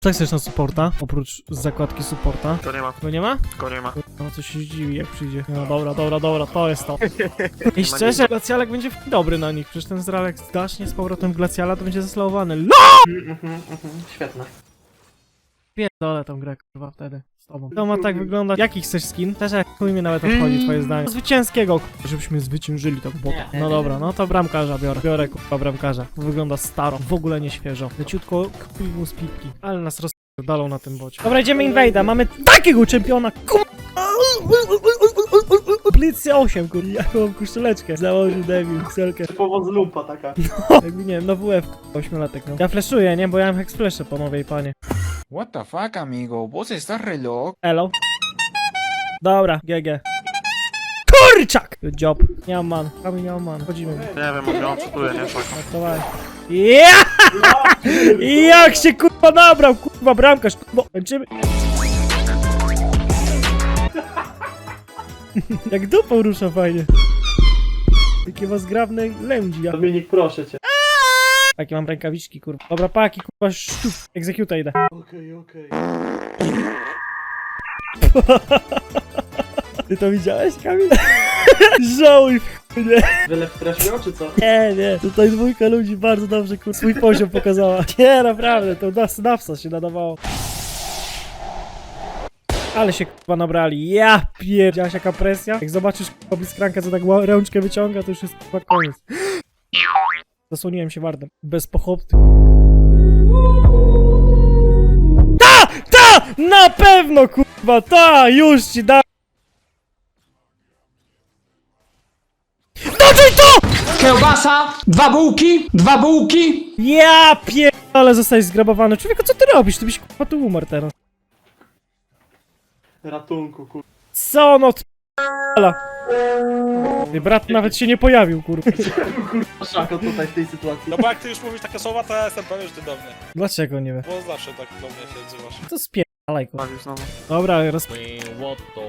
Co chcesz na supporta? Oprócz zakładki supporta. To nie ma, Go nie ma? go nie ma. No co się zdziwi jak przyjdzie. No dobra, dobra, dobra, to jest to. I szczerze, Glacjalek będzie w- dobry na nich. Przecież ten Zralek zdaśnie z powrotem Glacjala, to będzie zeslowany. LO! Świetne. Pierdolę tą grę, kurwa, wtedy. Z tobą. To ma tak wyglądać. Jaki chcesz skin? Szczerze, chuj mi nawet obchodzi twoje zdanie. Zwycięskiego, kurwa, żebyśmy zwyciężyli tego bota. No dobra, no to bramkarza biorę. Biorę, kurwa, bramkarza. Wygląda staro, w ogóle nie świeżo. Leciutko kpił mu z pipki. Ale nas rozdalą na tym bocie. Dobra, idziemy invade'a. Mamy takiego czempiona, kurwa! Blitzy 8, kurwa. Ja mam kuszczuleczkę. Założył debil, selkę. Typowo z lupa taka. Jakby nie wiem, no WF, ośmiolatek, no. Ja flashuję, nie? Bo ja mam hexflesze, panowie i panie. What the fuck, amigo? Vos estás re loco. Elo. Dobra, GG. Kurczak! Good job. Nie mam man. Kami nie mam man. Chodzimy. Nie wiem, on ją cytuje, nie? Tak. Ja! Jak się kurwa nabrał, kurwa bramkarz, kurwa. Kończymy. Jak dupą rusza fajnie. Jakie ma zgrabne lędzi. Dominik, proszę cię. Jakie mam rękawiczki, kurwa. Dobra, paki, kurwa, sztuk. Execute idę. Okej, okej. Ty to widziałeś, Kamil? Żałuj w chuj, nie. Wylew trafiło, czy co? Nie, nie. Tutaj dwójka ludzi bardzo dobrze kur... swój poziom pokazała. Nie, naprawdę, to na synapsa się nadawało. Ale się kurwa nabrali. Ja pierdziałaś jaka presja. Jak zobaczysz kurwa bliskrankę, co tak ła- ręczkę wyciąga, to już jest kurwa koniec. Zasłoniłem się wardem. Bez pochopty. Ta! Ta! Na pewno kurwa! Ta! Już ci da... Dodaj to! Kiełbasa, dwa bułki, dwa bułki. Ja pierdolę, zostałeś zgrabowany. Człowieku, co ty robisz? Ty byś kurwa tu umarł teraz. Ratunku, kur... Co no t***ala. Ty brat nawet się nie pojawił, kurwa. Szako tutaj w tej sytuacji. No bo jak ty już mówisz takie słowa, to ja jestem pewien, że ty do mnie. Dlaczego nie wiem? Bo zawsze tak do mnie się odzywasz. To spierdalaj, Bawił znowu. Dobra, roz...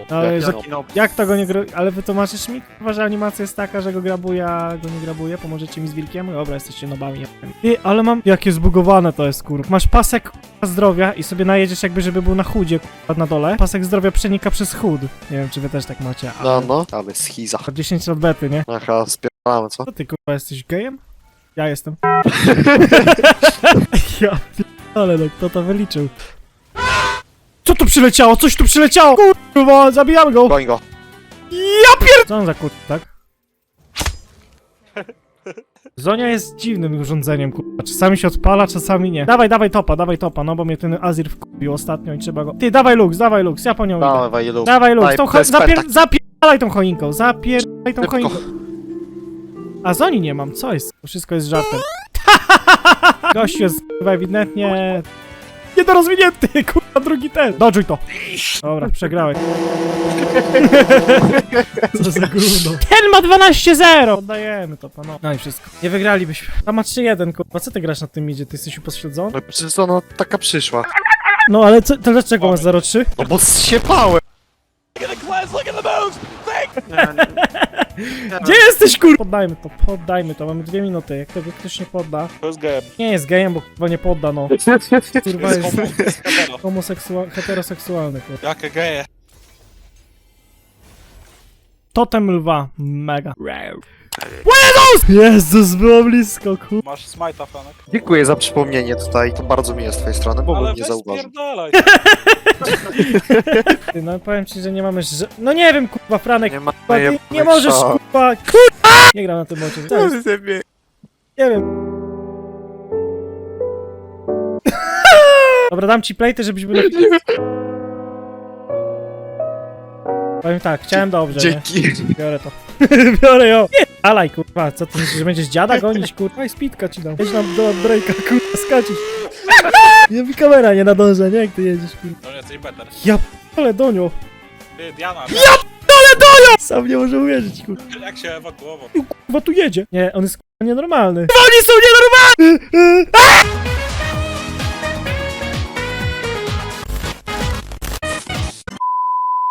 Ale, Jak że... Jak to go nie gra... Ale wytłumaczysz mi, kurwa, że animacja jest taka, że go grabuje, a go nie grabuje? Pomożecie mi z wilkiem? Dobra, jesteście nobami. Ty, ale mam... Jakie zbugowane to jest, kurwa. Masz pasek zdrowia i sobie najedziesz jakby, żeby był na chudzie, na dole. Pasek zdrowia przenika przez chód. Nie wiem, czy wy też tak macie, ale... No, no, ale schiza. 10 lat bety, nie? Aha, spierdalamy, co? Co ty kurwa jesteś gejem? Ja jestem. ja ale no kto to wyliczył? Co tu przyleciało? Coś tu przyleciało! Kurwa, zabijamy go! Goń go. Ja pier... Co on za kur... tak? Zonia jest dziwnym urządzeniem, kurwa. Czasami się odpala, czasami nie. Dawaj, dawaj topa, dawaj topa, no bo mnie ten Azir wkupił ostatnio i trzeba go... Ty, dawaj Lux, dawaj Lux, ja po nią idę. Dawaj, Ilu. Dawaj Lux, Daj, tą cho... zapier... zapierdalaj tą choinką, zapierdalaj tą Szybko. choinką. A Zoni nie mam, co jest? To wszystko jest żartem. Gościu jest chyba ewidentnie... Niedorozwinięty, kurwa, drugi ten. Dodżuj to. Dobra, przegrałeś. Co za gówno. Ten ma 12-0! Oddajemy to, panowie. No i wszystko. Nie wygralibyśmy. A ma 3-1, kurwa. Co ty grasz na tym idzie? Ty jesteś upośledzony? No przecież ona taka przyszła. No ale co, to dlaczego masz 0-3? No bo zsiepałem. Nie, nie. Gdzie jesteś, kurwa? Poddajmy to, poddajmy to. Mamy dwie minuty. Jak tego ktoś nie podda... To jest gejem. Nie jest gejem, bo kurwa nie podda, no. Kurwa jest homoseksualny, heteroseksualny, kurwa. Jakie geje? Totem lwa. Mega. Jezus! Jezus, było blisko, kurwa. Masz smajta, Franek? Dziękuję za przypomnienie tutaj. To bardzo miłe z twojej strony, bo Ale bym nie zauważył. spierdalaj. Ty, No powiem ci, że nie mamy ż... No nie wiem, kurwa, Franek, Nie ma kurwa, ty nie możesz, kurwa, kurwa! Nie gram na tym mocie. Co jest? Nie wiem. Dobra, dam ci plejty, żebyś był... Powiem tak, chciałem dobrze, nie? Dzięki. Biorę to. Biorę ją. Nie, alaj, kurwa, co ty myślisz, że będziesz dziada gonić, kurwa? I speedka ci dam. Jedź nam do breaka, kurwa, skacić. Nie mi kamera nie nadąża, nie? Jak ty jedziesz, kurwa. No nie, coś better. Ja ale Donio. Ty, Diana, Sam nie może uwierzyć, kurwa. jak się ewakuował? Kurwa, tu jedzie. Nie, on jest kurwa nienormalny. Oni są nienormalni!